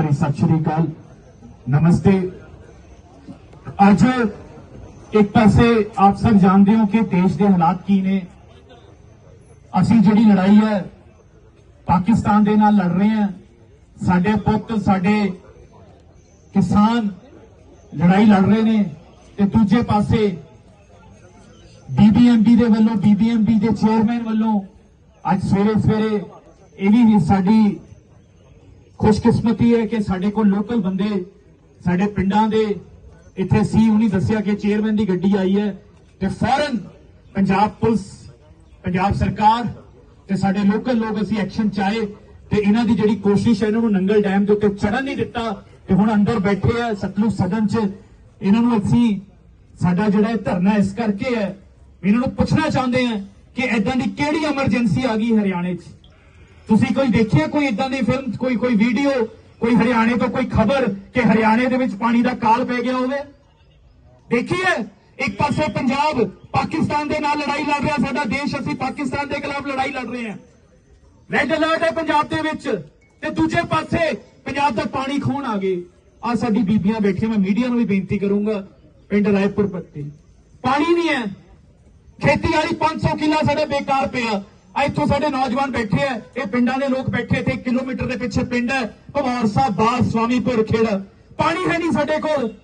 ਭਰੀ ਸਤਿ ਸ਼੍ਰੀ ਅਕਾਲ। ਨਮਸਤੇ। ਅੱਜ ਇੱਕ ਪਾਸੇ ਆਪ ਸਭ ਜਾਣਦੇ ਹੋ ਕਿ ਦੇਸ਼ ਦੇ ਹਾਲਾਤ ਕੀ ਨੇ। ਅਸੀਂ ਜਿਹੜੀ ਲੜਾਈ ਹੈ, ਪਾਕਿਸਤਾਨ ਦੇ ਨਾਲ ਲੜ ਰਹੇ ਹਾਂ। ਸਾਡੇ ਪੁੱਤ, ਸਾਡੇ ਕਿਸਾਨ ਲੜਾਈ ਲੜ ਰਹੇ ਨੇ। ਤੇ ਦੂਜੇ ਪਾਸੇ ਬੀਬੀਐਮਬੀ ਦੇ ਵੱਲੋਂ ਬੀਬੀਐਮਬੀ ਦੇ ਚੇਅਰਮੈਨ ਵੱਲੋਂ ਅੱਜ ਸਵੇਰੇ ਸਵੇਰੇ ਇਹ ਵੀ ਸਾਡੀ ਖੁਸ਼ਕਿਸਮਤੀ ਹੈ ਕਿ ਸਾਡੇ ਕੋਲ ਲੋਕਲ ਬੰਦੇ, ਸਾਡੇ ਪਿੰਡਾਂ ਦੇ, ਇੱਥੇ ਸੀ ਉਹਨੇ ਦੱਸਿਆ ਕਿ ਚੇਅਰਮੈਨ ਦੀ ਗੱਡੀ ਆਈ ਹੈ ਤੇ ਫੌਰਨ ਪੰਜਾਬ ਪੁਲਿਸ, ਪੰਜਾਬ ਸਰਕਾਰ ਤੇ ਸਾਡੇ ਲੋਕਲ ਲੋਕ ਅਸੀਂ ਐਕਸ਼ਨ ਚਾਏ ਤੇ ਇਹਨਾਂ ਦੀ ਜਿਹੜੀ ਕੋਸ਼ਿਸ਼ ਹੈ ਇਹਨਾਂ ਨੂੰ ਨੰਗਲ ਡੈਮ ਦੇ ਉੱਤੇ ਚੜਨ ਨਹੀਂ ਦਿੱਤਾ ਤੇ ਹੁਣ ਅੰਦਰ ਬੈਠੇ ਆ ਸਤਲੁਜ ਸਦਨ 'ਚ, ਇਹਨਾਂ ਨੂੰ ਅਸੀਂ ਸਾਡਾ ਜਿਹੜਾ ਧਰਨਾ ਇਸ ਕਰਕੇ ਹੈ ਇਹਨਾਂ ਨੂੰ ਪੁੱਛਣਾ ਚਾਹੁੰਦੇ ਆ ਕਿ ਐਦਾਂ ਦੀ ਕਿਹੜੀ ਐਮਰਜੈਂਸੀ ਆ ਗਈ ਹਰਿਆਣੇ 'ਚ? ਤੁਸੀਂ ਕੋਈ ਦੇਖਿਆ ਕੋਈ ਇਦਾਂ ਦੀ ਫਿਲਮ ਕੋਈ ਕੋਈ ਵੀਡੀਓ ਕੋਈ ਹਰਿਆਣੇ ਤੋਂ ਕੋਈ ਖਬਰ ਕਿ ਹਰਿਆਣੇ ਦੇ ਵਿੱਚ ਪਾਣੀ ਦਾ ਕਾਲ ਪੈ ਗਿਆ ਹੋਵੇ? ਦੇਖੀਏ, ਇੱਕ ਪਾਸੇ ਪੰਜਾਬ ਪਾਕਿਸਤਾਨ ਦੇ ਨਾਲ ਲੜਾਈ ਲੜ ਰਿਹਾ ਸਾਡਾ ਦੇਸ਼, ਅਸੀਂ ਪਾਕਿਸਤਾਨ ਦੇ ਖਿਲਾਫ ਲੜਾਈ ਲੜ ਰਹੇ ਹਾਂ। ਰੈੱਡ ਅਲਰਟ ਹੈ ਪੰਜਾਬ ਦੇ ਵਿੱਚ। ਤੇ ਦੂਜੇ ਪਾਸੇ ਪੰਜਾਬ ਦਾ ਪਾਣੀ ਖੋਣ ਆ ਗਏ। ਆ ਸਾਡੀ ਬੀਬੀਆਂ ਬੈਠੀਆਂ, ਮੈਂ ਮੀਡੀਆ ਨੂੰ ਵੀ ਬੇਨਤੀ ਕਰੂੰਗਾ, ਪਿੰਡ ਰਾਏਪੁਰ ਪੱਤੀ। ਪਾਣੀ ਨਹੀਂ ਹੈ। ਖੇਤੀ ਵਾਲੀ 500 ਕਿੱਲਾ ਸਾਡੇ ਬੇਕਾਰ ਪਿਆ। ਇੱਥੋਂ ਸਾਡੇ ਨੌਜਵਾਨ ਬੈਠੇ ਆ, ਇਹ ਪਿੰਡਾਂ ਦੇ ਲੋਕ ਬੈਠੇ ਇੱਥੇ ਕਿਲੋਮੀਟਰ ਦੇ ਪਿੱਛੇ ਪਿੰਡ ਹੈ, ਭਵਾਰ ਸਾਹਿਬ ਬਾਸ ਸਵਾਮੀਪੁਰ ਖੇੜਾ। ਪਾਣੀ ਹੈ ਨਹੀਂ ਸਾਡੇ ਕੋਲ।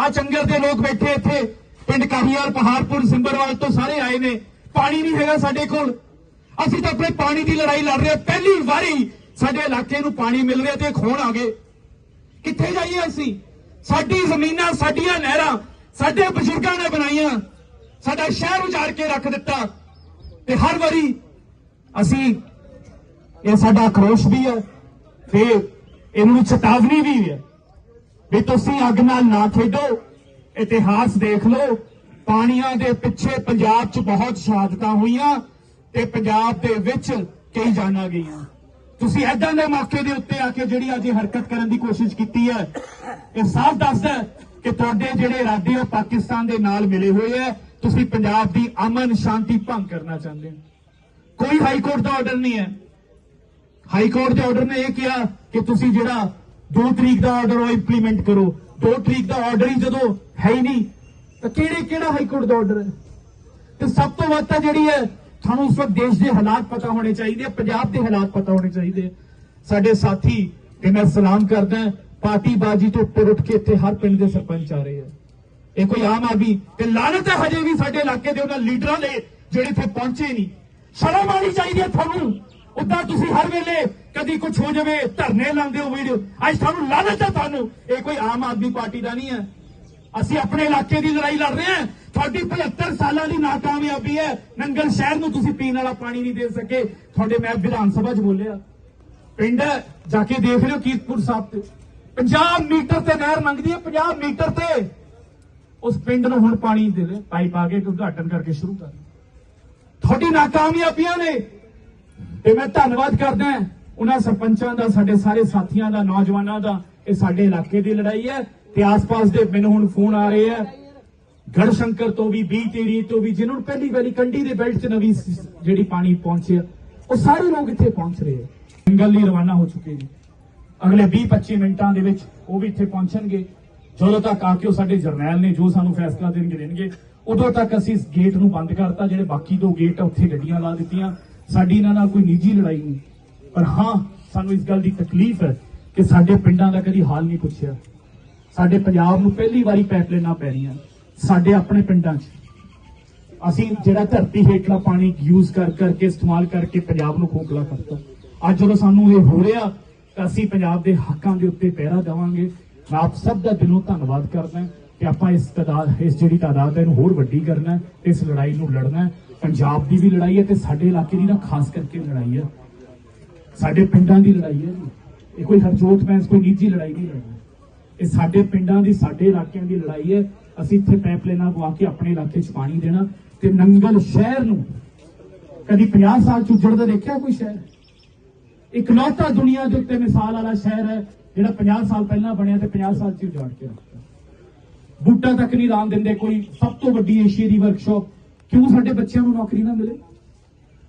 ਆ ਚੰਗਰ ਦੇ ਲੋਕ ਬੈਠੇ ਇੱਥੇ, ਪਿੰਡ ਕਾਹੀਵਾਲ ਪਹਾੜਪੁਰ, ਸਿੰਬਰਵਾਲ ਤੋਂ ਸਾਰੇ ਆਏ ਨੇ। ਪਾਣੀ ਨਹੀਂ ਹੈਗਾ ਸਾਡੇ ਕੋਲ। ਅਸੀਂ ਤਾਂ ਆਪਣੇ ਪਾਣੀ ਦੀ ਲੜਾਈ ਲੜ ਰਹੇ ਹਾਂ। ਪਹਿਲੀ ਵਾਰੀ ਸਾਡੇ ਇਲਾਕੇ ਨੂੰ ਪਾਣੀ ਮਿਲ ਰਿਹਾ ਤੇ ਖੋਣ ਆ ਗਏ। ਕਿੱਥੇ ਜਾਈਏ ਅਸੀਂ? ਸਾਡੀ ਜ਼ਮੀਨਾਂ, ਸਾਡੀਆਂ ਨਹਿਰਾਂ, ਸਾਡੇ ਬਜ਼ੁਰਗਾਂ ਨੇ ਬਣਾਈਆਂ। ਸਾਡਾ ਸ਼ਹਿਰ ਉਜਾੜ ਕੇ ਰੱਖ ਦਿੱਤਾ। ਤੇ ਹਰ ਵਾਰੀ ਅਸੀਂ, ਇਹ ਸਾਡਾ ਆਕਰੋਸ਼ ਵੀ ਹੈ ਤੇ ਇਹਨੂੰ ਚੇਤਾਵਨੀ ਵੀ ਹੈ ਵੀ ਤੁਸੀਂ ਅੱਗ ਨਾਲ ਨਾ ਖੇਡੋ, ਇਤਿਹਾਸ ਦੇਖ ਲਓ। ਪਾਣੀਆਂ ਦੇ ਪਿੱਛੇ ਪੰਜਾਬ 'ਚ ਬਹੁਤ ਸ਼ਹਾਦਤਾਂ ਹੋਈਆਂ ਤੇ ਪੰਜਾਬ ਦੇ ਵਿੱਚ ਕਈ ਜਾਨਾਂ ਗਈਆਂ। ਤੁਸੀਂ ਐਦਾਂ ਦੇ ਮੌਕੇ ਦੇ ਉੱਤੇ ਆ ਕੇ ਜਿਹੜੀ ਅੱਜ ਹਰਕਤ ਕਰਨ ਦੀ ਕੋਸ਼ਿਸ਼ ਕੀਤੀ ਹੈ, ਇਹ ਸਾਫ਼ ਦੱਸਦਾ ਕਿ ਤੁਹਾਡੇ ਜਿਹੜੇ ਇਰਾਦੇ ਉਹ ਪਾਕਿਸਤਾਨ ਦੇ ਨਾਲ ਮਿਲੇ ਹੋਏ ਹੈ ਤੁਸੀਂ ਪੰਜਾਬ ਦੀ ਅਮਨ, ਸ਼ਾਂਤੀ, ਭੰਗ ਕਰਨਾ ਚਾਹੁੰਦੇ ਹੋ। ਕੋਈ ਹਾਈ ਕੋਰਟ ਦਾ ਆਰਡਰ ਨਹੀਂ ਹੈ। ਹਾਈ ਕੋਰਟ ਦੇ ਆਰਡਰ ਨੇ ਇਹ ਕਿਹਾ ਕਿ ਤੁਸੀਂ ਜਿਹੜਾ 2 ਤਰੀਕ ਦਾ ਆਰਡਰ ਉਹ ਇੰਪਲੀਮੈਂਟ ਕਰੋ। 2 ਤਰੀਕ ਦਾ ਆਰਡਰ ਹੀ ਜਦੋਂ ਹੈ ਹੀ ਨਹੀਂ, ਤਾਂ ਕਿਹੜੇ ਕਿਹੜਾ ਹਾਈ ਕੋਰਟ ਦਾ ਆਰਡਰ ਹੈ? ਤੇ ਸਭ ਤੋਂ ਵੱਧ ਤਾਂ ਜਿਹੜੀ ਹੈ, ਤੁਹਾਨੂੰ ਉਸ ਵਕਤ ਦੇਸ਼ ਦੇ ਹਾਲਾਤ ਪਤਾ ਹੋਣੇ ਚਾਹੀਦੇ ਆ, ਪੰਜਾਬ ਦੇ ਹਾਲਾਤ ਪਤਾ ਹੋਣੇ ਚਾਹੀਦੇ ਆ। ਸਾਡੇ ਸਾਥੀ ਤੇ ਮੈਂ ਸਲਾਮ ਕਰਦਾ ਪਾਰਟੀ ਬਾਜੀ ਤੋਂ ਉੱਪਰ ਉੱਠ ਕੇ ਇੱਥੇ ਹਰ ਪਿੰਡ ਦੇ ਸਰਪੰਚ ਆ ਰਹੇ ਆ। ਇਹ ਕੋਈ ਆਮ ਆਦਮੀ, ਤੇ ਲਾਲਚ ਹੈ ਹਜੇ ਵੀ ਸਾਡੇ ਇਲਾਕੇ ਦੇ ਉਹਨਾਂ ਲੀਡਰਾਂ ਦੇ ਜਿਹੜੇ ਇੱਥੇ ਪਹੁੰਚੇ ਨਹੀਂ। ਸ਼ਰਮ ਆਣੀ ਚਾਹੀਦੀ ਹੈ ਤੁਹਾਨੂੰ। ਉਦਾਂ ਤੁਸੀਂ ਹਰ ਵੇਲੇ ਕਦੀ ਕੁਝ ਹੋ ਜਾਵੇ, ਧਰਨੇ ਲਾਉਂਦੇ ਹੋ ਵੀਡੀਓ ਅੱਜ ਤੁਹਾਨੂੰ ਲਾਨਤ ਹੈ ਤੁਹਾਨੂੰ। ਇਹ ਕੋਈ ਆਮ ਆਦਮੀ ਪਾਰਟੀ ਦਾ ਨਹੀਂ ਹੈ। ਅਸੀਂ ਆਪਣੇ ਇਲਾਕੇ ਦੀ ਲੜਾਈ ਲੜ ਰਹੇ ਹਾਂ। ਤੁਹਾਡੀ 75 ਸਾਲਾਂ ਦੀ ਨਾਕਾਮਯਾਬੀ ਹੈ। ਨੰਗਲ ਸ਼ਹਿਰ ਨੂੰ ਤੁਸੀਂ ਪੀਣ ਵਾਲਾ ਪਾਣੀ ਨਹੀਂ ਦੇ ਸਕੇ। ਤੁਹਾਡੇ ਮੈਂ ਵਿਧਾਨ ਸਭਾ 'ਚ ਬੋਲਿਆ। ਪਿੰਡ ਜਾ ਕੇ ਦੇਖ ਲਿਓ ਕੀਰਤਪੁਰ ਸਾਹਿਬ ਤੇ। 50 ਮੀਟਰ ਤੇ ਨਹਿਰ ਮੰਗਦੀ ਹੈ 50 ਮੀਟਰ ਤੇ। ਉਸ ਪਿੰਡ ਨੂੰ ਹੁਣ ਪਾਣੀ ਦੇ ਦੇ। ਪਾਈਪ ਆ ਕੇ ਉਦਘਾਟਨ ਕਰਕੇ ਸ਼ੁਰੂ ਕਰ। ਤੁਹਾਡੀ ਨਾਕਾਮਯਾਬੀਆਂ ਨੇ। ਤੇ ਮੈਂ ਧੰਨਵਾਦ ਕਰਦਾ ਉਹਨਾਂ ਸਰਪੰਚਾਂ ਦਾ, ਸਾਡੇ ਸਾਰੇ ਸਾਥੀਆਂ ਦਾ, ਨੌਜਵਾਨਾਂ ਦਾ, ਇਹ ਸਾਡੇ ਇਲਾਕੇ ਦੀ ਲੜਾਈ ਹੈ ਤੇ ਆਸ-ਪਾਸ ਦੇ ਮੈਨੂੰ ਹੁਣ ਫੋਨ ਆ ਰਹੇ ਆ। ਗੜਸ਼ੰਕਰ ਤੋਂ ਵੀ ਬੀ ਤੇਰੀ ਤੋਂ ਵੀ ਜਿਹਨਾਂ ਨੂੰ ਪਹਿਲੀ ਵਾਰੀ ਕੰਢੀ ਦੇ ਬੈਲਟ 'ਚ ਨਵੀਂ ਜਿਹੜੀ ਪਾਣੀ ਪਹੁੰਚਿਆ ਉਹ ਸਾਰੇ ਲੋਕ ਇੱਥੇ ਪਹੁੰਚ ਰਹੇ ਆ। ਜੰਗਲ ਲਈ ਰਵਾਨਾ ਹੋ ਚੁੱਕੇ ਨੇ ਅਗਲੇ 20-25 ਮਿੰਟਾਂ ਦੇ ਵਿੱਚ ਉਹ ਵੀ ਇੱਥੇ ਪਹੁੰਚਣਗੇ। ਜਦੋਂ ਤੱਕ ਆ ਕੇ ਉਹ ਸਾਡੇ ਜਰਨੈਲ ਨੇ ਜੋ ਸਾਨੂੰ ਫੈਸਲਾ ਦੇਣਗੇ ਦੇਣਗੇ। ਉਦੋਂ ਤੱਕ ਅਸੀਂ ਇਸ ਗੇਟ ਨੂੰ ਬੰਦ ਕਰਤਾ, ਜਿਹੜੇ ਬਾਕੀ ਦੋ ਗੇਟ ਆ, ਉੱਥੇ ਗੱਡੀਆਂ ਲਾ ਦਿੱਤੀਆਂ। ਸਾਡੀ ਇਹਨਾਂ ਨਾਲ ਕੋਈ ਨਿੱਜੀ ਲੜਾਈ ਨਹੀਂ। ਪਰ ਹਾਂ, ਸਾਨੂੰ ਇਸ ਗੱਲ ਦੀ ਤਕਲੀਫ ਹੈ ਕਿ ਸਾਡੇ ਪਿੰਡਾਂ ਦਾ ਕਦੀ ਹਾਲ ਨਹੀਂ ਪੁੱਛਿਆ। ਸਾਡੇ ਪੰਜਾਬ ਨੂੰ ਪਹਿਲੀ ਵਾਰੀ ਪਾਈਪਲਾਈਨਾਂ ਪੈ ਰਹੀਆਂ ਸਾਡੇ ਆਪਣੇ ਪਿੰਡਾਂ 'ਚ। ਅਸੀਂ ਜਿਹੜਾ ਧਰਤੀ ਹੇਠਲਾ ਪਾਣੀ ਯੂਜ਼ ਕਰ ਕਰਕੇ, ਇਸਤੇਮਾਲ ਕਰਕੇ ਪੰਜਾਬ ਨੂੰ ਖੋਖਲਾ ਕਰਤਾ। ਅੱਜ ਜਦੋਂ ਸਾਨੂੰ ਇਹ ਹੋ ਰਿਹਾ, ਤਾਂ ਅਸੀਂ ਪੰਜਾਬ ਦੇ ਹੱਕਾਂ ਦੇ ਉੱਤੇ ਪਹਿਰਾ ਦੇਵਾਂਗੇ। ਮੈਂ ਆਪ ਸਭ ਦਾ ਦਿਲੋਂ ਧੰਨਵਾਦ ਕਰਦਾ ਕਿ ਆਪਾਂ ਇਸ ਤਾਦਾਦ ਇਸ ਜਿਹੜੀ ਤਾਦਾਦ ਹੈ ਇਹਨੂੰ ਹੋਰ ਵੱਡੀ ਕਰਨਾ ਹੈ, ਇਸ ਲੜਾਈ ਨੂੰ ਲੜਨਾ ਪੰਜਾਬ ਦੀ ਵੀ ਲੜਾਈ ਹੈ ਤੇ ਸਾਡੇ ਇਲਾਕੇ ਦੀ ਨਾ ਖਾਸ ਕਰਕੇ ਲੜਾਈ ਹੈ। ਸਾਡੇ ਪਿੰਡਾਂ ਦੀ ਲੜਾਈ ਹੈ ਇਹ ਕੋਈ ਹਰਜੋਤ ਮੈਂਸ ਕੋਈ ਨਿੱਜੀ ਲੜਾਈ ਨਹੀਂ ਲੜਨਾ। ਇਹ ਸਾਡੇ ਪਿੰਡਾਂ ਦੀ ਸਾਡੇ ਇਲਾਕਿਆਂ ਦੀ ਲੜਾਈ ਹੈ। ਅਸੀਂ ਇੱਥੇ ਪਾਈਪਲਾਈਨਾਂ ਪਵਾ ਕੇ ਆਪਣੇ ਇਲਾਕੇ 'ਚ ਪਾਣੀ ਦੇਣਾ ਤੇ ਨੰਗਲ ਸ਼ਹਿਰ ਨੂੰ ਕਦੀ 50 ਸਾਲ ਚ ਉੱਜੜਦਾ ਦੇਖਿਆ ਕੋਈ ਸ਼ਹਿਰ? ਇਕਲੌਤਾ ਦੁਨੀਆ ਦੇ ਉੱਤੇ ਮਿਸਾਲ ਵਾਲਾ ਸ਼ਹਿਰ ਹੈ ਜਿਹੜਾ 50 ਸਾਲ ਪਹਿਲਾਂ ਬਣਿਆ ਤੇ 50 ਸਾਲ ਚ ਉਜਾੜ ਕੇ ਬੂਟਾ ਤੱਕ ਨਹੀਂ ਲਾਣ ਦਿੰਦੇ, ਕੋਈ ਸਭ ਤੋਂ ਵੱਡੀ ਏਸ਼ੀਆ ਦੀ ਵਰਕਸ਼ਾਪ ਕਿਉਂ ਸਾਡੇ ਬੱਚਿਆਂ ਨੂੰ ਨੌਕਰੀ ਨਾ ਮਿਲੇ?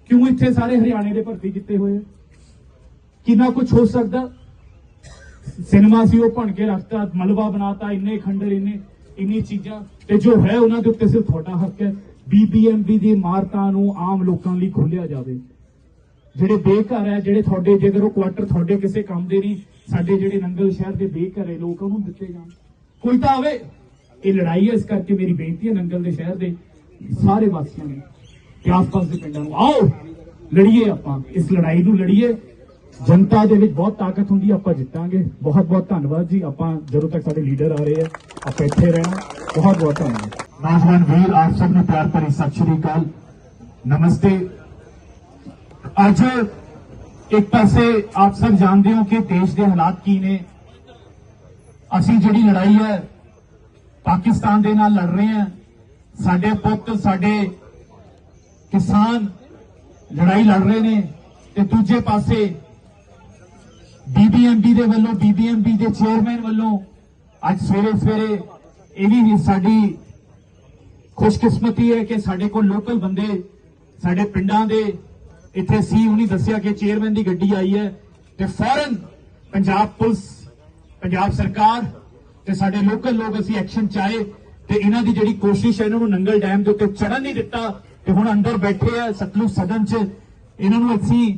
ਕਿਉਂ ਇੱਥੇ ਸਾਰੇ ਹਰਿਆਣੇ ਦੇ ਭਰਤੀ ਕੀਤੇ ਹੋਏ ਕਿੰਨਾ ਕੁਝ ਹੋ ਸਕਦਾ? ਸਿਨੇਮਾ ਸੀ, ਉਹ ਭਣ ਕੇ ਰੱਖਤਾ, ਮਲਬਾ ਬਣਾਤਾ, ਇੰਨੇ ਖੰਡਰ, ਇੰਨੇ, ਇੰਨੀ ਚੀਜ਼ਾਂ। ਤੇ ਜੋ ਹੈ ਉਹਨਾਂ ਦੇ ਉੱਤੇ ਸਿਰਫ ਤੁਹਾਡਾ ਹੱਕ ਹੈ। ਬੀਬੀਐਮਬੀ ਦੀ ਇਮਾਰਤਾਂ ਨੂੰ ਆਮ ਲੋਕਾਂ ਲਈ ਖੋਲਿਆ ਜਾਵੇ। ਜਿਹੜੇ ਬੇਘਰ ਹੈ, ਜਿਹੜੇ ਤੁਹਾਡੇ ਜੇਕਰ ਉਹ ਕੁਆਟਰ ਤੁਹਾਡੇ ਕਿਸੇ ਕੰਮ ਦੇ ਨਹੀਂ, ਸਾਡੇ ਜਿਹੜੇ ਨੰਗਲ ਸ਼ਹਿਰ ਦੇ ਬੇਘਰੇ ਲੋਕ ਉਹਨੂੰ ਦਿੱਤੇ ਜਾਣ। ਕੋਈ ਤਾਂ ਆਵੇ। ਇਹ ਲੜਾਈ ਹੈ, ਇਸ ਕਰਕੇ ਮੇਰੀ ਬੇਨਤੀ ਹੈ ਨੰਗਲ ਦੇ ਸ਼ਹਿਰ ਦੇ ਸਾਰੇ ਵਾਸੀਆਂ ਨੂੰ ਤੇ ਆਸ-ਪਾਸ ਦੇ ਪਿੰਡਾਂ ਨੂੰ ਆਓ, ਲੜੀਏ ਆਪਾਂ। ਇਸ ਲੜਾਈ ਨੂੰ ਲੜੀਏ। ਜਨਤਾ ਦੇ ਵਿੱਚ ਬਹੁਤ ਤਾਕਤ ਹੁੰਦੀ ਹੈ, ਆਪਾਂ ਜਿੱਤਾਂਗੇ। ਬਹੁਤ ਬਹੁਤ ਧੰਨਵਾਦ ਜੀ। ਆਪਾਂ ਜਦੋਂ ਤੱਕ ਸਾਡੇ ਲੀਡਰ ਆ ਰਹੇ ਆ, ਆਪਾਂ ਇੱਥੇ ਰਹਿਣਾ। ਬਹੁਤ ਬਹੁਤ ਧੰਨਵਾਦ। ਨੌਜਵਾਨ ਵੀਰ, ਆਪ ਸਭ ਨੂੰ ਪਿਆਰ ਭਰੀ ਸਤਿ ਸ਼੍ਰੀ ਅਕਾਲ। ਨਮਸਤੇ। ਅੱਜ ਇੱਕ ਪਾਸੇ ਆਪ ਸਭ ਜਾਣਦੇ ਹੋ ਕਿ ਦੇਸ਼ ਦੇ ਹਾਲਾਤ ਕੀ ਨੇ। ਅਸੀਂ ਜਿਹੜੀ ਲੜਾਈ ਹੈ ਪਾਕਿਸਤਾਨ ਦੇ ਨਾਲ ਲੜ ਰਹੇ ਹਾਂ। ਸਾਡੇ ਪੁੱਤ, ਸਾਡੇ ਕਿਸਾਨ ਲੜਾਈ ਲੜ ਰਹੇ ਨੇ ਤੇ ਦੂਜੇ ਪਾਸੇ ਬੀਬੀਐਮਬੀ ਦੇ ਵੱਲੋਂ ਬੀਬੀਐਮਬੀ ਦੇ ਚੇਅਰਮੈਨ ਵੱਲੋਂ ਅੱਜ ਸਵੇਰੇ ਸਵੇਰੇ ਇਹ ਵੀ ਸਾਡੀ ਖੁਸ਼ਕਿਸਮਤੀ ਹੈ ਕਿ ਸਾਡੇ ਕੋਲ ਲੋਕਲ ਬੰਦੇ ਸਾਡੇ ਪਿੰਡਾਂ ਦੇ ਇੱਥੇ ਸੀ ਉਹਨੇ ਦੱਸਿਆ ਕਿ ਚੇਅਰਮੈਨ ਦੀ ਗੱਡੀ ਆਈ ਹੈ ਤੇ ਫੌਰਨ ਪੰਜਾਬ ਪੁਲਿਸ, ਪੰਜਾਬ ਸਰਕਾਰ ਤੇ ਸਾਡੇ ਲੋਕਲ ਲੋਕ ਅਸੀਂ ਐਕਸ਼ਨ ਚਾਏ ਤੇ ਇਹਨਾਂ ਦੀ ਜਿਹੜੀ ਕੋਸ਼ਿਸ਼ ਹੈ ਇਹਨਾਂ ਨੂੰ ਨੰਗਲ ਡੈਮ ਦੇ ਉੱਤੇ ਚੜਨ ਨਹੀਂ ਦਿੱਤਾ ਤੇ ਹੁਣ ਅੰਦਰ ਬੈਠੇ ਆ ਸਤਲੁਜ ਸਦਨ 'ਚ, ਇਹਨਾਂ ਨੂੰ ਅਸੀਂ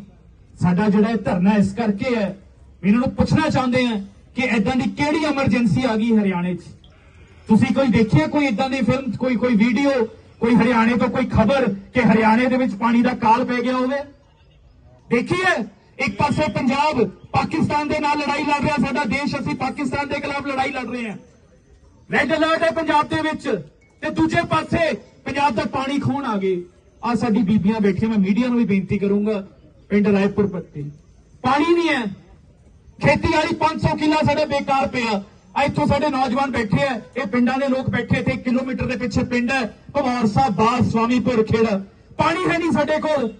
ਸਾਡਾ ਜਿਹੜਾ ਧਰਨਾ ਇਸ ਕਰਕੇ ਹੈ ਇਹਨਾਂ ਨੂੰ ਪੁੱਛਣਾ ਚਾਹੁੰਦੇ ਆ ਕਿ ਐਦਾਂ ਦੀ ਕਿਹੜੀ ਐਮਰਜੈਂਸੀ ਆ ਗਈ ਹਰਿਆਣੇ 'ਚ? ਤੁਸੀਂ ਕੋਈ ਦੇਖਿਆ ਕੋਈ ਇਦਾਂ ਦੀ ਫਿਲਮ ਕੋਈ ਕੋਈ ਵੀਡੀਓ ਕੋਈ ਹਰਿਆਣੇ ਤੋਂ ਕੋਈ ਖਬਰ ਕਿ ਹਰਿਆਣੇ ਦੇ ਵਿੱਚ ਪਾਣੀ ਦਾ ਕਾਲ ਪੈ ਗਿਆ ਹੋਵੇ? ਦੇਖੀਏ ਇੱਕ ਪਾਸੇ ਪੰਜਾਬ ਪਾਕਿਸਤਾਨ ਦੇ ਨਾਲ ਲੜਾਈ ਲੜ ਰਿਹਾ ਸਾਡਾ ਦੇਸ਼, ਅਸੀਂ ਪਾਕਿਸਤਾਨ ਦੇ ਖਿਲਾਫ ਲੜਾਈ ਲੜ ਰਹੇ ਹਾਂ। ਰੈੱਡ ਅਲਰਟ ਹੈ ਪੰਜਾਬ ਦੇ ਵਿੱਚ। ਤੇ ਦੂਜੇ ਪਾਸੇ ਪੰਜਾਬ ਦਾ ਪਾਣੀ ਖੋਣ ਆ ਗਏ। ਆ ਸਾਡੀ ਬੀਬੀਆਂ ਬੈਠੀਆਂ, ਮੈਂ ਮੀਡੀਆ ਨੂੰ ਵੀ ਬੇਨਤੀ ਕਰੂੰਗਾ, ਪਿੰਡ ਰਾਏਪੁਰ ਪੱਤੀ। ਪਾਣੀ ਨਹੀਂ ਹੈ। ਖੇਤੀ ਵਾਲੀ 500 ਕਿੱਲਾ ਸਾਡੇ ਬੇਕਾਰ ਪਿਆ। ਆ ਇੱਥੋਂ ਸਾਡੇ ਨੌਜਵਾਨ ਬੈਠੇ ਆ। ਇਹ ਪਿੰਡਾਂ ਦੇ ਲੋਕ ਬੈਠੇ ਇੱਥੇ 1 ਕਿਲੋਮੀਟਰ ਦੇ ਪਿੱਛੇ ਪਿੰਡ ਹੈ। ਭਵਾਰ ਸਾਹਿਬ ਬਾਰ ਸਵਾਮੀਪੁਰ ਖੇੜਾ। ਪਾਣੀ ਹੈ ਨਹੀਂ ਸਾਡੇ ਕੋਲ।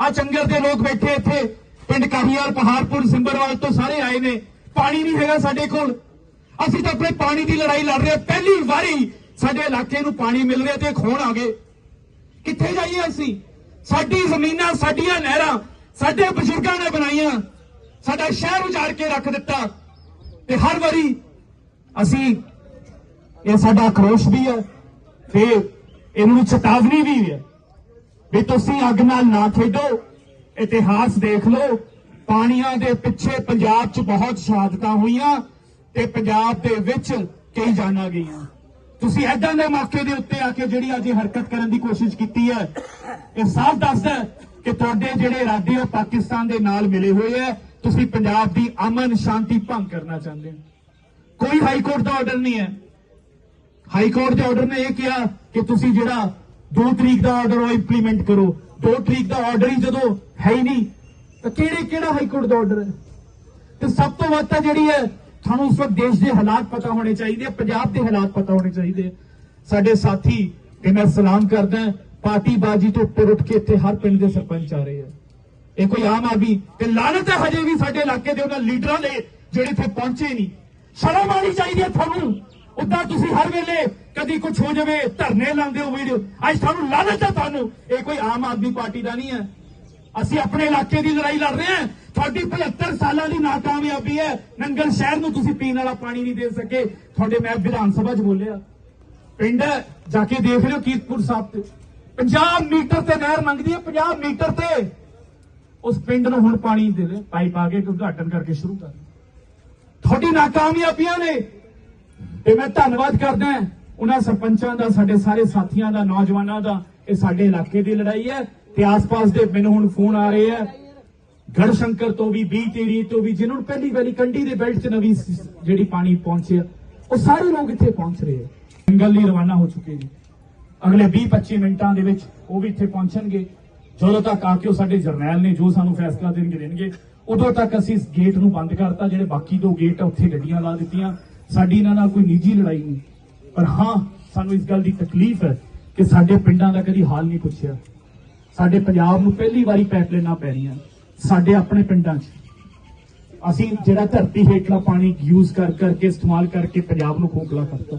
ਆ ਚੰਗਰ ਦੇ ਲੋਕ ਬੈਠੇ ਇੱਥੇ। ਪਿੰਡ ਕਾਹੀਵਾਲ ਪਹਾੜਪੁਰ ਸਿੰਬਰਵਾਲ ਤੋਂ ਸਾਰੇ ਆਏ ਨੇ। ਪਾਣੀ ਨਹੀਂ ਹੈਗਾ ਸਾਡੇ ਕੋਲ। ਅਸੀਂ ਤਾਂ ਆਪਣੇ ਪਾਣੀ ਦੀ ਲੜਾਈ ਲੜ ਰਹੇ ਹਾਂ। ਪਹਿਲੀ ਵਾਰੀ ਸਾਡੇ ਇਲਾਕੇ ਨੂੰ ਪਾਣੀ ਮਿਲ ਰਿਹਾ ਤੇ ਖੋਣ ਆ ਗਏ। ਕਿੱਥੇ ਜਾਈਏ ਅਸੀਂ? ਸਾਡੀ ਜ਼ਮੀਨਾਂ, ਸਾਡੀਆਂ ਨਹਿਰਾਂ, ਸਾਡੇ ਬਜ਼ੁਰਗਾਂ ਨੇ ਬਣਾਈਆਂ। ਸਾਡਾ ਸ਼ਹਿਰ ਉਜਾੜ ਕੇ ਰੱਖ ਦਿੱਤਾ। ਤੇ ਹਰ ਵਾਰੀ ਅਸੀਂ, ਇਹ ਸਾਡਾ ਆਕਰੋਸ਼ ਵੀ ਹੈ ਤੇ ਇਹਨਾਂ ਨੂੰ ਚੇਤਾਵਨੀ ਵੀ ਹੈ ਵੀ ਤੁਸੀਂ ਅੱਗ ਨਾਲ ਨਾ ਖੇਡੋ। ਇਤਿਹਾਸ ਦੇਖ ਲਓ, ਪਾਣੀਆਂ ਦੇ ਪਿੱਛੇ ਪੰਜਾਬ 'ਚ ਬਹੁਤ ਸ਼ਹਾਦਤਾਂ ਹੋਈਆਂ ਤੇ ਪੰਜਾਬ ਦੇ ਵਿੱਚ ਕਈ ਜਾਨਾਂ ਗਈਆਂ। ਤੁਸੀਂ ਐਦਾਂ ਦੇ ਮੌਕੇ ਦੇ ਉੱਤੇ ਆ ਕੇ ਜਿਹੜੀ ਅੱਜ ਹਰਕਤ ਕਰਨ ਦੀ ਕੋਸ਼ਿਸ਼ ਕੀਤੀ ਹੈ, ਇਹ ਸਾਫ਼ ਦੱਸਦਾ ਕਿ ਤੁਹਾਡੇ ਜਿਹੜੇ ਇਰਾਦੇ ਆ ਪਾਕਿਸਤਾਨ ਦੇ ਨਾਲ ਮਿਲੇ ਹੋਏ ਆ ਤੁਸੀਂ ਪੰਜਾਬ ਦੀ ਅਮਨ, ਸ਼ਾਂਤੀ, ਭੰਗ ਕਰਨਾ ਚਾਹੁੰਦੇ ਹੋ। ਕੋਈ ਹਾਈ ਕੋਰਟ ਦਾ ਆਰਡਰ ਨਹੀਂ ਹੈ। ਹਾਈ ਕੋਰਟ ਦੇ ਆਰਡਰ ਨੇ ਇਹ ਕਿਹਾ ਕਿ ਤੁਸੀਂ ਜਿਹੜਾ 2 ਤਰੀਕ ਦਾ ਆਰਡਰ ਉਹ ਇੰਪਲੀਮੈਂਟ ਕਰੋ। 2 ਤਰੀਕ ਦਾ ਆਰਡਰ ਹੀ ਜਦੋਂ ਹੈ ਹੀ ਨਹੀਂ, ਤਾਂ ਕਿਹੜੇ ਕਿਹੜਾ ਹਾਈ ਕੋਰਟ ਦਾ ਆਰਡਰ ਹੈ? ਤੇ ਸਭ ਤੋਂ ਵੱਧ ਤਾਂ ਜਿਹੜੀ ਹੈ, ਤੁਹਾਨੂੰ ਉਸ ਵਕਤ ਦੇਸ਼ ਦੇ ਹਾਲਾਤ ਪਤਾ ਹੋਣੇ ਚਾਹੀਦੇ ਆ, ਪੰਜਾਬ ਦੇ ਹਾਲਾਤ ਪਤਾ ਹੋਣੇ ਚਾਹੀਦੇ ਸਾਡੇ ਸਾਥੀ ਤੇ ਮੈਂ ਸਲਾਮ ਕਰਦਾ ਪਾਰਟੀ ਬਾਜੀ ਤੋਂ ਉੱਪਰ ਉੱਠ ਕੇ ਇੱਥੇ ਹਰ ਪਿੰਡ ਦੇ ਸਰਪੰਚ ਆ ਰਹੇ ਆ। ਇਹ ਕੋਈ ਆਮ ਆਦਮੀ, ਤੇ ਲਾਲਚ ਹੈ ਹਜੇ ਵੀ ਸਾਡੇ ਇਲਾਕੇ ਦੇ ਉਹਨਾਂ ਲੀਡਰਾਂ ਦੇ, ਜਿਹੜੇ ਇੱਥੇ ਪਹੁੰਚੇ ਨਹੀਂ। ਸ਼ਰਮ ਆਣੀ ਚਾਹੀਦੀ ਹੈ ਤੁਹਾਨੂੰ। ਉਦਾਂ ਤੁਸੀਂ ਹਰ ਵੇਲੇ ਕਦੀ ਕੁਝ ਹੋ ਜਾਵੇ, ਧਰਨੇ ਲਾਉਂਦੇ ਹੋ ਵੀਡੀਓ। ਅੱਜ ਤੁਹਾਨੂੰ ਲਾਨਤ ਹੈ ਤੁਹਾਨੂੰ। ਇਹ ਕੋਈ ਆਮ ਆਦਮੀ ਪਾਰਟੀ ਦਾ ਨਹੀਂ ਹੈ। ਅਸੀਂ ਆਪਣੇ ਇਲਾਕੇ ਦੀ ਲੜਾਈ ਲੜ ਰਹੇ ਹਾਂ। ਤੁਹਾਡੀ 75 ਸਾਲਾਂ ਦੀ ਨਾਕਾਮਯਾਬੀ ਹੈ। ਨੰਗਲ ਸ਼ਹਿਰ ਨੂੰ ਤੁਸੀਂ ਪੀਣ ਵਾਲਾ ਪਾਣੀ ਨਹੀਂ ਦੇ ਸਕੇ। ਤੁਹਾਡੇ ਮੈਂ ਵਿਧਾਨ ਸਭਾ 'ਚ ਬੋਲਿਆ। ਪਿੰਡ ਜਾ ਕੇ ਦੇਖ ਲਿਓ ਕੀਰਤਪੁਰ ਸਾਹਿਬ ਤੇ। 50 ਮੀਟਰ ਤੇ ਨਹਿਰ ਮੰਗਦੀ ਹੈ 50 ਮੀਟਰ ਤੇ। ਉਸ ਪਿੰਡ ਨੂੰ ਹੁਣ ਪਾਣੀ ਦੇ ਦੇ। ਪਾਈਪ ਆ ਕੇ ਉਦਘਾਟਨ ਕਰਕੇ ਸ਼ੁਰੂ ਕਰ। ਤੁਹਾਡੀ ਨਾਕਾਮਯਾਬੀਆਂ ਨੇ ਤੇ ਮੈਂ ਧੰਨਵਾਦ ਕਰਦਾ ਉਹਨਾਂ ਸਰਪੰਚਾਂ ਦਾ, ਸਾਡੇ ਸਾਰੇ ਸਾਥੀਆਂ ਦਾ, ਨੌਜਵਾਨਾਂ ਦਾ ਇਹ ਸਾਡੇ ਇਲਾਕੇ ਦੀ ਲੜਾਈ ਹੈ ਤੇ ਆਸ-ਪਾਸ ਦੇ ਮੈਨੂੰ ਹੁਣ ਫੋਨ ਆ ਰਹੇ ਆ। ਗੜਸ਼ੰਕਰ ਤੋਂ ਵੀ ਬੀ ਤੇਰੀ ਤੋਂ ਵੀ, ਜਿਨ੍ਹਾਂ ਨੂੰ ਪਹਿਲੀ ਵਾਰੀ ਕੰਢੀ ਦੇ ਬੈਲਟ 'ਚ ਨਵੀਂ ਜਿਹੜੀ ਪਾਣੀ ਪਹੁੰਚਿਆ, ਉਹ ਸਾਰੇ ਲੋਕ ਇੱਥੇ ਪਹੁੰਚ ਰਹੇ ਆ। ਜੰਗਲ ਲਈ ਰਵਾਨਾ ਹੋ ਚੁੱਕੇ ਨੇ। ਅਗਲੇ 20-25 ਮਿੰਟਾਂ ਦੇ ਵਿੱਚ ਉਹ ਵੀ ਇੱਥੇ ਪਹੁੰਚਣਗੇ। ਜਦੋਂ ਤੱਕ ਆ ਕੇ ਉਹ ਸਾਡੇ ਜਰਨੈਲ ਨੇ ਜੋ ਸਾਨੂੰ ਫੈਸਲਾ ਦੇਣਗੇ ਦੇਣਗੇ, ਉਦੋਂ ਤੱਕ ਅਸੀਂ ਇਸ ਗੇਟ ਨੂੰ ਬੰਦ ਕਰਤਾ, ਜਿਹੜੇ ਬਾਕੀ ਦੋ ਗੇਟ ਆ, ਉੱਥੇ ਗੱਡੀਆਂ ਲਾ ਦਿੱਤੀਆਂ। ਸਾਡੀ ਇਹਨਾਂ ਨਾਲ ਕੋਈ ਨਿੱਜੀ ਲੜਾਈ ਨਹੀਂ। ਪਰ ਹਾਂ, ਸਾਨੂੰ ਇਸ ਗੱਲ ਦੀ ਤਕਲੀਫ ਹੈ ਕਿ ਸਾਡੇ ਪਿੰਡਾਂ ਦਾ ਕਦੀ ਹਾਲ ਨਹੀਂ ਪੁੱਛਿਆ। ਸਾਡੇ ਪੰਜਾਬ ਨੂੰ ਪਹਿਲੀ ਵਾਰੀ ਪਾਈਪਲਾਈਨਾਂ ਪੈ ਰਹੀਆਂ ਸਾਡੇ ਆਪਣੇ ਪਿੰਡਾਂ 'ਚ। ਅਸੀਂ ਜਿਹੜਾ ਧਰਤੀ ਹੇਠਲਾ ਪਾਣੀ ਯੂਜ਼ ਕਰ ਕਰਕੇ, ਇਸਤੇਮਾਲ ਕਰਕੇ ਪੰਜਾਬ ਨੂੰ ਖੋਖਲਾ ਕਰਤਾ।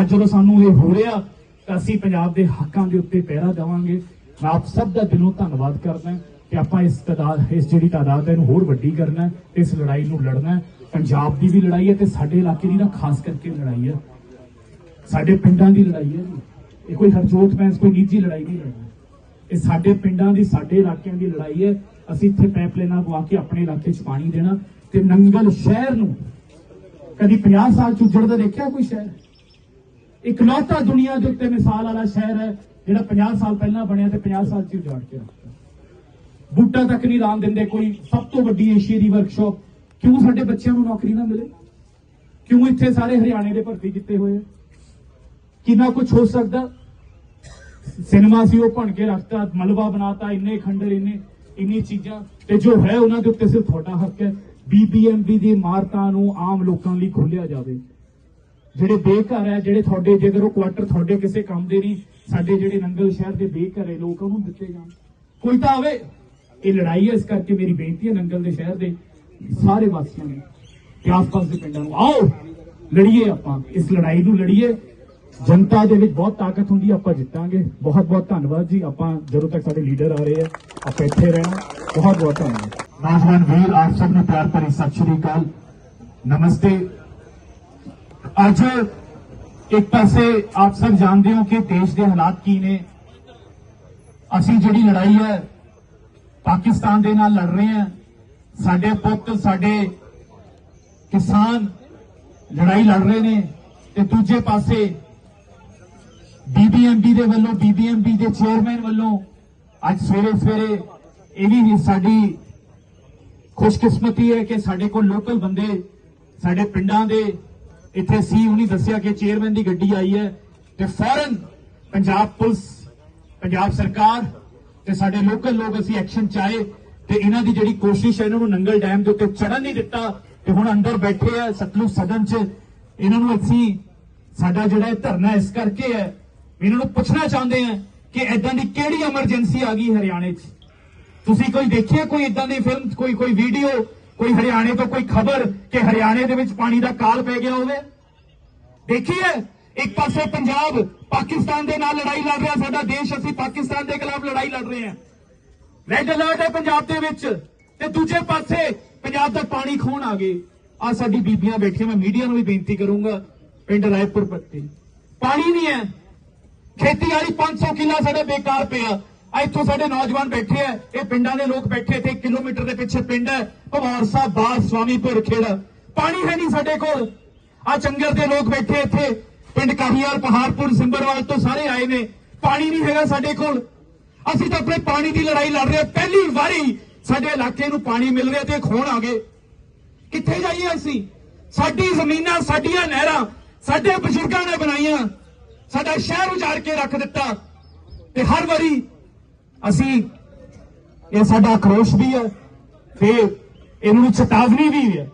ਅੱਜ ਜਦੋਂ ਸਾਨੂੰ ਇਹ ਹੋ ਰਿਹਾ, ਤਾਂ ਅਸੀਂ ਪੰਜਾਬ ਦੇ ਹੱਕਾਂ ਦੇ ਉੱਤੇ ਪਹਿਰਾ ਦੇਵਾਂਗੇ। ਮੈਂ ਆਪ ਸਭ ਦਾ ਦਿਲੋਂ ਧੰਨਵਾਦ ਕਰਦਾ ਕਿ ਆਪਾਂ ਇਸ ਤਾਦਾਦ, ਇਸ ਜਿਹੜੀ ਤਾਦਾਦ ਹੈ, ਇਹਨੂੰ ਹੋਰ ਵੱਡੀ ਕਰਨਾ ਇਸ ਲੜਾਈ ਨੂੰ ਲੜਨਾ ਪੰਜਾਬ ਦੀ ਵੀ ਲੜਾਈ ਹੈ ਤੇ ਸਾਡੇ ਇਲਾਕੇ ਦੀ ਨਾ ਖਾਸ ਕਰਕੇ ਲੜਾਈ ਹੈ। ਸਾਡੇ ਪਿੰਡਾਂ ਦੀ ਲੜਾਈ ਹੈ ਜੀ। ਇਹ ਕੋਈ ਹਰਜੋਤ ਮੈਂਸ ਕੋਈ ਨਿੱਜੀ ਲੜਾਈ ਨਹੀਂ ਲੜਨੀ ਇਹ ਸਾਡੇ ਪਿੰਡਾਂ ਦੀ, ਸਾਡੇ ਇਲਾਕਿਆਂ ਦੀ ਲੜਾਈ ਹੈ। ਅਸੀਂ ਇੱਥੇ ਪਾਈਪਲਾਈਨਾਂ ਪਵਾ ਕੇ ਆਪਣੇ ਇਲਾਕੇ 'ਚ ਪਾਣੀ ਦੇਣਾ ਤੇ ਨੰਗਲ ਸ਼ਹਿਰ ਨੂੰ ਕਦੀ 50 ਸਾਲ 'ਚ ਉੱਜੜਦਾ ਦੇਖਿਆ ਕੋਈ ਸ਼ਹਿਰ? ਇਕਲੌਤਾ ਦੁਨੀਆ ਦੇ ਉੱਤੇ ਮਿਸਾਲ ਵਾਲਾ ਸ਼ਹਿਰ ਹੈ, ਜਿਹੜਾ 50 ਸਾਲ ਪਹਿਲਾਂ ਬਣਿਆ ਤੇ 50 ਸਾਲ 'ਚ ਉਜਾੜ ਕੇ ਰੱਖਤਾ ਬੂਟਾ ਤੱਕ ਨਹੀਂ ਲਾਣ ਦਿੰਦੇ ਕੋਈ। ਸਭ ਤੋਂ ਵੱਡੀ ਏਸ਼ੀਆ ਦੀ ਵਰਕਸ਼ਾਪ ਕਿਉਂ ਸਾਡੇ ਬੱਚਿਆਂ ਨੂੰ ਨੌਕਰੀ ਨਾ ਮਿਲੇ? ਕਿਉਂ ਇੱਥੇ ਸਾਰੇ ਹਰਿਆਣੇ ਦੇ ਭਰਤੀ ਕੀਤੇ ਹੋਏ ਕਿੰਨਾ ਕੁਝ ਹੋ ਸਕਦਾ? ਸਿਨੇਮਾ ਸੀ, ਉਹ ਭਣ ਕੇ ਰੱਖਤਾ, ਮਲਬਾ ਬਣਾਤਾ, ਇੰਨੇ ਖੰਡਰ, ਇੰਨੇ, ਇੰਨੀ ਚੀਜ਼ਾਂ। ਤੇ ਜੋ ਹੈ ਉਹਨਾਂ ਦੇ ਉੱਤੇ ਸਿਰਫ ਤੁਹਾਡਾ ਹੱਕ ਹੈ। ਬੀਬੀਐਮਬੀ ਦੀ ਇਮਾਰਤਾਂ ਨੂੰ ਆਮ ਲੋਕਾਂ ਲਈ ਖੋਲਿਆ ਜਾਵੇ। ਜਿਹੜੇ ਬੇਘਰ ਹੈ, ਜਿਹੜੇ ਤੁਹਾਡੇ ਜੇਕਰ ਉਹ ਕੁਆਟਰ ਤੁਹਾਡੇ ਕਿਸੇ ਕੰਮ ਦੇ ਨਹੀਂ, ਸਾਡੇ ਜਿਹੜੇ ਨੰਗਲ ਸ਼ਹਿਰ ਦੇ ਬੇਘਰ ਹੈ, ਲੋਕ ਉਹਨੂੰ ਦਿੱਤੇ ਜਾਣ। ਕੋਈ ਤਾਂ ਆਵੇ, ਇਹ ਲੜਾਈ ਹੈ ਇਸ ਕਰਕੇ ਮੇਰੀ ਬੇਨਤੀ ਹੈ ਨੰਗਲ ਦੇ ਸ਼ਹਿਰ ਦੇ। ਸਾਰੇ ਵਾਸੀਆਂ ਨੂੰ, ਤੇ ਆਸ-ਪਾਸ ਦੇ ਪਿੰਡਾਂ ਨੂੰ, ਆਓ, ਲੜੀਏ ਆਪਾਂ, ਇਸ ਲੜਾਈ ਨੂੰ ਲੜੀਏ। ਜਨਤਾ ਦੇ ਵਿੱਚ ਬਹੁਤ ਤਾਕਤ ਹੁੰਦੀ ਹੈ ਆਪਾਂ ਜਿੱਤਾਂਗੇ। ਬਹੁਤ ਬਹੁਤ ਧੰਨਵਾਦ ਜੀ, ਆਪਾਂ ਜਦੋਂ ਤੱਕ ਸਾਡੇ ਲੀਡਰ ਆ ਰਹੇ ਆ, ਆਪਾਂ ਇੱਥੇ ਰਹਿਣਾ। ਬਹੁਤ ਬਹੁਤ ਧੰਨਵਾਦ। ਨੌਜਵਾਨ ਵੀਰ, ਆਪ ਸਭ ਨੂੰ ਪਿਆਰ ਭਰੀ ਸਤਿ ਸ਼੍ਰੀ ਅਕਾਲ। ਨਮਸਤੇ। ਅੱਜ ਇੱਕ ਪਾਸੇ ਆਪ ਸਭ ਜਾਣਦੇ ਹੋ ਕਿ ਦੇਸ਼ ਦੇ ਹਾਲਾਤ ਕੀ ਨੇ। ਅਸੀਂ ਜਿਹੜੀ ਲੜਾਈ ਹੈ, ਪਾਕਿਸਤਾਨ ਦੇ ਨਾਲ ਲੜ ਰਹੇ ਹਾਂ। ਸਾਡੇ ਪੁੱਤ, ਸਾਡੇ ਕਿਸਾਨ ਲੜਾਈ ਲੜ ਰਹੇ ਨੇ ਤੇ ਦੂਜੇ ਪਾਸੇ ਬੀਬੀਐਮਬੀ ਦੇ ਵੱਲੋਂ ਬੀਬੀਐਮਬੀ ਦੇ ਚੇਅਰਮੈਨ ਵੱਲੋਂ ਅੱਜ ਸਵੇਰੇ ਸਵੇਰੇ ਇਹ ਵੀ ਸਾਡੀ ਖੁਸ਼ਕਿਸਮਤੀ ਹੈ ਕਿ ਸਾਡੇ ਕੋਲ ਲੋਕਲ ਬੰਦੇ ਸਾਡੇ ਪਿੰਡਾਂ ਦੇ ਇੱਥੇ ਸੀ ਉਹਨੇ ਦੱਸਿਆ ਕਿ ਚੇਅਰਮੈਨ ਦੀ ਗੱਡੀ ਆਈ ਹੈ ਤੇ ਫੌਰਨ ਪੰਜਾਬ ਪੁਲਿਸ, ਪੰਜਾਬ ਸਰਕਾਰ ਤੇ ਸਾਡੇ ਲੋਕਲ ਲੋਕ ਅਸੀਂ ਐਕਸ਼ਨ ਚਾਹੇ ਤੇ ਇਹਨਾਂ ਦੀ ਜਿਹੜੀ ਕੋਸ਼ਿਸ਼ ਹੈ, ਇਹਨਾਂ ਨੂੰ ਨੰਗਲ ਡੈਮ ਦੇ ਉੱਤੇ ਚੜਨ ਨਹੀਂ ਦਿੱਤਾ ਤੇ ਹੁਣ ਅੰਦਰ ਬੈਠੇ ਆ ਸਤਲੁਜ ਸਦਨ 'ਚ। ਇਹਨਾਂ ਨੂੰ ਅਸੀਂ, ਸਾਡਾ ਜਿਹੜਾ ਧਰਨਾ ਇਸ ਕਰਕੇ ਹੈ ਇਹਨਾਂ ਨੂੰ ਪੁੱਛਣਾ ਚਾਹੁੰਦੇ ਆ ਕਿ ਐਦਾਂ ਦੀ ਕਿਹੜੀ ਐਮਰਜੈਂਸੀ ਆ ਗਈ ਹਰਿਆਣੇ 'ਚ? ਤੁਸੀਂ ਕੋਈ ਦੇਖਿਆ ਕੋਈ ਇਦਾਂ ਦੀ ਫਿਲਮ ਕੋਈ ਕੋਈ ਵੀਡੀਓ ਕੋਈ ਹਰਿਆਣੇ ਤੋਂ ਕੋਈ ਖਬਰ ਕਿ ਹਰਿਆਣੇ ਦੇ ਵਿੱਚ ਪਾਣੀ ਦਾ ਕਾਲ ਪੈ ਗਿਆ ਹੋਵੇ? ਦੇਖੀਏ, ਇੱਕ ਪਾਸੇ ਪੰਜਾਬ, ਪਾਕਿਸਤਾਨ ਦੇ ਨਾਲ ਲੜਾਈ ਲੜ ਰਿਹਾ ਸਾਡਾ ਦੇਸ਼, ਅਸੀਂ ਪਾਕਿਸਤਾਨ ਦੇ ਖਿਲਾਫ ਲੜਾਈ ਲੜ ਰਹੇ ਹਾਂ। ਰੈੱਡ ਅਲਰਟ ਹੈ ਪੰਜਾਬ ਦੇ ਵਿੱਚ। ਤੇ ਦੂਜੇ ਪਾਸੇ ਪੰਜਾਬ ਦਾ ਪਾਣੀ ਖੋਣ ਆ ਗਏ। ਆ ਸਾਡੀ ਬੀਬੀਆਂ ਬੈਠੀਆਂ, ਮੈਂ ਮੀਡੀਆ ਨੂੰ ਵੀ ਬੇਨਤੀ ਕਰੂੰਗਾ, ਪਿੰਡ ਰਾਏਪੁਰ ਪੱਤੀ। ਪਾਣੀ ਨਹੀਂ ਹੈ। ਖੇਤੀ ਵਾਲੀ 500 ਕਿੱਲਾ ਸਾਡੇ ਬੇਕਾਰ ਪਿਆ। ਆ ਇੱਥੋਂ ਸਾਡੇ ਨੌਜਵਾਨ ਬੈਠੇ ਆ। ਇਹ ਪਿੰਡਾਂ ਦੇ ਲੋਕ ਬੈਠੇ ਤੇ ਕਿਲੋਮੀਟਰ ਦੇ ਪਿੱਛੇ ਪਿੰਡ ਹੈ। ਭਵੌਰ ਸਾਹਿਬ ਬਾਸ ਸਵਾਮੀਪੁਰ ਖੇੜਾ। ਪਾਣੀ ਹੈ ਨਹੀਂ ਸਾਡੇ ਕੋਲ। ਆ ਚੰਗਰ ਦੇ ਲੋਕ ਬੈਠੇ ਇੱਥੇ। ਪਿੰਡ ਕਾਹੀਵਾਲ ਪਹਾੜਪੁਰ, ਸਿੰਬਰਵਾਲ ਤੋਂ ਸਾਰੇ ਆਏ ਨੇ। ਪਾਣੀ ਨਹੀਂ ਹੈਗਾ ਸਾਡੇ ਕੋਲ। ਅਸੀਂ ਤਾਂ ਆਪਣੇ ਪਾਣੀ ਦੀ ਲੜਾਈ ਲੜ ਰਹੇ ਹਾਂ। ਪਹਿਲੀ ਵਾਰੀ ਸਾਡੇ ਇਲਾਕੇ ਨੂੰ ਪਾਣੀ ਮਿਲ ਰਿਹਾ ਤੇ ਖੋਣ ਆ ਗਏ। ਕਿੱਥੇ ਜਾਈਏ ਅਸੀਂ? ਸਾਡੀ ਜ਼ਮੀਨਾਂ, ਸਾਡੀਆਂ ਨਹਿਰਾਂ, ਸਾਡੇ ਬਜ਼ੁਰਗਾਂ ਨੇ ਬਣਾਈਆਂ। ਸਾਡਾ ਸ਼ਹਿਰ ਉਜਾੜ ਕੇ ਰੱਖ ਦਿੱਤਾ। ਤੇ ਹਰ ਵਾਰੀ ਅਸੀਂ, ਇਹ ਸਾਡਾ ਆਕਰੋਸ਼ ਵੀ ਹੈ ਤੇ ਇਹਨਾਂ ਨੂੰ ਚੇਤਾਵਨੀ ਵੀ ਹੈ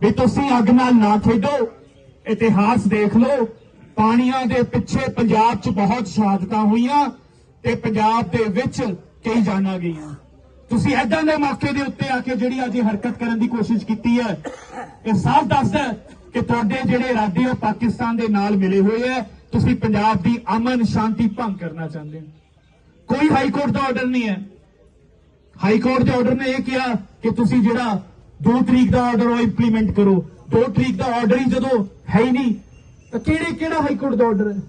ਵੀ ਤੁਸੀਂ ਅੱਗ ਨਾਲ ਨਾ ਖੇਡੋ, ਇਤਿਹਾਸ ਦੇਖ ਲਓ। ਪਾਣੀਆਂ ਦੇ ਪਿੱਛੇ ਪੰਜਾਬ 'ਚ ਬਹੁਤ ਸ਼ਹਾਦਤਾਂ ਹੋਈਆਂ। ਤੇ ਪੰਜਾਬ ਦੇ ਵਿੱਚ ਕਈ ਜਾਨਾਂ ਗਈਆਂ। ਤੁਸੀਂ ਐਦਾਂ ਦੇ ਮੌਕੇ ਦੇ ਉੱਤੇ ਆ ਕੇ ਜਿਹੜੀ ਅੱਜ ਹਰਕਤ ਕਰਨ ਦੀ ਕੋਸ਼ਿਸ਼ ਕੀਤੀ ਹੈ, ਇਹ ਸਾਫ਼ ਦੱਸਦਾ ਕਿ ਤੁਹਾਡੇ ਜਿਹੜੇ ਇਰਾਦੇ ਉਹ ਪਾਕਿਸਤਾਨ ਦੇ ਨਾਲ ਮਿਲੇ ਹੋਏ ਹੈ ਤੁਸੀਂ ਪੰਜਾਬ ਦੀ ਅਮਨ ਸ਼ਾਂਤੀ ਭੰਗ ਕਰਨਾ ਚਾਹੁੰਦੇ ਹੋ। ਕੋਈ ਹਾਈ ਕੋਰਟ ਦਾ ਆਰਡਰ ਨਹੀਂ ਹੈ। ਹਾਈ ਕੋਰਟ ਦੇ ਆਰਡਰ ਨੇ ਇਹ ਕਿਹਾ ਕਿ ਤੁਸੀਂ ਜਿਹੜਾ 2 ਤਰੀਕ ਦਾ ਆਰਡਰ ਉਹ ਇੰਪਲੀਮੈਂਟ ਕਰੋ। 2 ਤਰੀਕ ਦਾ ਆਰਡਰ ਹੀ ਜਦੋਂ ਹੈ ਹੀ ਨਹੀਂ, ਤਾਂ ਕਿਹੜੇ ਕਿਹੜਾ ਹਾਈ ਕੋਰਟ ਦਾ ਆਰਡਰ ਹੈ?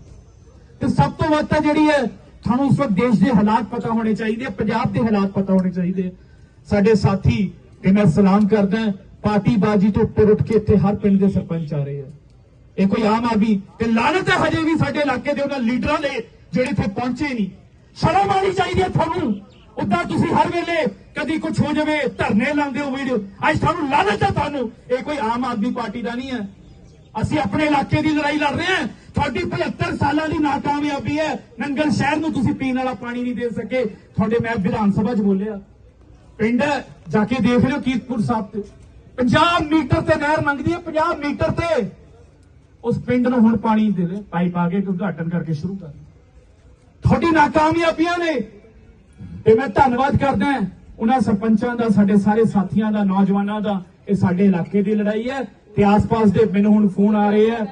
ਤੇ ਸਭ ਤੋਂ ਵੱਧ ਤਾਂ ਜਿਹੜੀ ਹੈ ਤੁਹਾਨੂੰ ਉਸ ਵਕਤ ਦੇਸ਼ ਦੇ ਹਾਲਾਤ ਪਤਾ ਹੋਣੇ ਚਾਹੀਦੇ, ਪੰਜਾਬ ਦੇ ਹਾਲਾਤ ਪਤਾ ਹੋਣੇ ਚਾਹੀਦੇ। ਸਾਡੇ ਸਾਥੀ ਤੇ ਮੈਂ ਸਲਾਮ ਕਰਦਾ ਪਾਰਟੀ ਬਾਜੀ ਤੋਂ ਉੱਪਰ ਉੱਠ ਕੇ ਇੱਥੇ ਹਰ ਪਿੰਡ ਦੇ ਸਰਪੰਚ ਆ ਰਹੇ ਆ। ਇਹ ਕੋਈ ਆਮ ਆਦਮੀ, ਤੇ ਲਾਨਤ ਹੈ ਹਜੇ ਵੀ ਸਾਡੇ ਇਲਾਕੇ ਦੇ ਉਹਨਾਂ ਲੀਡਰਾਂ ਦੇ ਜਿਹੜੇ ਇੱਥੇ ਪਹੁੰਚੇ ਨਹੀਂ। ਸ਼ਰਮ ਆਣੀ ਚਾਹੀਦੀ ਹੈ ਤੁਹਾਨੂੰ। ਉਦਾਂ ਤੁਸੀਂ ਹਰ ਵੇਲੇ ਕਦੀ ਕੁਝ ਹੋ ਜਾਵੇ, ਧਰਨੇ ਲਾਉਂਦੇ ਹੋ ਵੀਡੀਓ। ਅੱਜ ਤੁਹਾਨੂੰ ਲਾਨਤ ਹੈ ਤੁਹਾਨੂੰ। ਇਹ ਕੋਈ ਆਮ ਆਦਮੀ ਪਾਰਟੀ ਦਾ ਨਹੀਂ ਹੈ। ਅਸੀਂ ਆਪਣੇ ਇਲਾਕੇ ਦੀ ਲੜਾਈ ਲੜ ਰਹੇ ਹਾਂ। ਤੁਹਾਡੀ 75 ਸਾਲਾਂ ਦੀ ਨਾਕਾਮਯਾਬੀ ਹੈ। ਨੰਗਲ ਸ਼ਹਿਰ ਨੂੰ ਤੁਸੀਂ ਪੀਣ ਵਾਲਾ ਪਾਣੀ ਨਹੀਂ ਦੇ ਸਕੇ। ਤੁਹਾਡੇ ਮੈਂ ਵਿਧਾਨ ਸਭਾ 'ਚ ਬੋਲਿਆ। ਪਿੰਡ ਜਾ ਕੇ ਦੇਖ ਲਿਓ ਕੀਰਤਪੁਰ ਸਾਹਿਬ ਤੇ। 50 ਮੀਟਰ ਤੇ ਨਹਿਰ ਲੰਘਦੀ ਹੈ 50 ਮੀਟਰ ਤੇ। ਉਸ ਪਿੰਡ ਨੂੰ ਹੁਣ ਪਾਣੀ ਦੇ ਦੇ, ਪਾਈਪ ਆ ਕੇ ਉਦਘਾਟਨ ਕਰਕੇ ਸ਼ੁਰੂ ਕਰ। ਤੁਹਾਡੀ ਨਾਕਾਮਯਾਬੀਆਂ ਨੇ। ਤੇ ਮੈਂ ਧੰਨਵਾਦ ਕਰਦਾ ਉਹਨਾਂ ਸਰਪੰਚਾਂ ਦਾ, ਸਾਡੇ ਸਾਰੇ ਸਾਥੀਆਂ ਦਾ, ਨੌਜਵਾਨਾਂ ਦਾ। ਇਹ ਸਾਡੇ ਇਲਾਕੇ ਦੀ ਲੜਾਈ ਹੈ। ਤੇ ਆਸ-ਪਾਸ ਦੇ ਮੈਨੂੰ ਹੁਣ ਫੋਨ ਆ ਰਹੇ ਆ